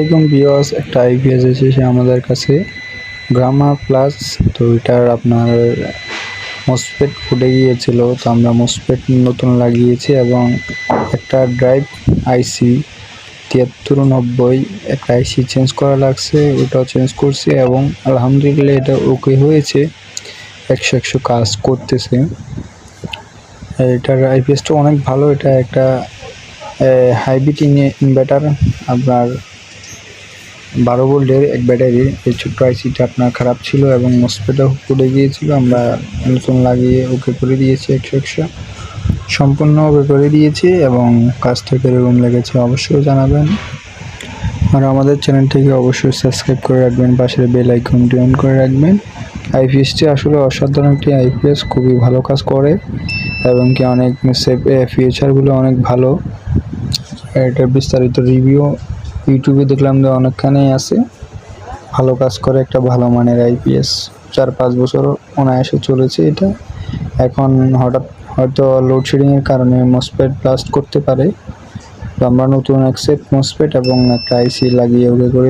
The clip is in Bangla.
একদম বিয়স একটা আইপিএস এসেছে আমাদের কাছে গ্রামা প্লাস তো এটার আপনার মসপেট ফুটে গিয়েছিল, তো আমরা মসপেট নতুন লাগিয়েছি এবং একটা ড্রাইভ আইসি তিয়াত্তর নব্বই, একটা আইসি চেঞ্জ করা লাগছে, ওটাও চেঞ্জ করছি এবং আলহামদুলিল্লাহ এটা ওকে হয়েছে, একশো একশো কাজ করতেছে। এটার আইপিএসটা অনেক ভালো, এটা একটা হাইব্রিড ইনভার্টার আপনার বারো ভোল্টের এক ব্যাটারির। এই ছোট্ট আইসিটা আপনার খারাপ ছিল এবং মসপেটও পড়ে গিয়েছিল। আমরা নতুন লাগিয়ে ওকে করে দিয়েছি একশো একশো। সম্পূর্ণ ওকে করে দিয়েছি এবং কাজটা কীরকম লেগেছে অবশ্যই জানাবেন। আর আমাদের চ্যানেলটিকে অবশ্যই সাবস্ক্রাইব করে রাখবেন, পাশের বেল আইকনটি অন করে রাখবেন। আইপিএসটি আসলে অসাধারণ একটি আইপিএস খুবই ভালো কাজ করে এবং কি অনেক সেফ ফিচারগুলো অনেক ভালো। এটার বিস্তারিত রিভিউ ইউটিউবে দেখলাম যে অনেকখানেই আছে। ভালো কাজ করে একটা ভালো মানের আইপিএস চার পাঁচ বছর অনায়াসে চলেছে এটা। এখন হঠাৎ হয়তো লোডশেডিংয়ের কারণে মসপেট ব্লাস্ট করতে পারে। আমরা নতুন একসেপ্ট মসপেট এবং একটা আইসি লাগিয়ে ওকে করে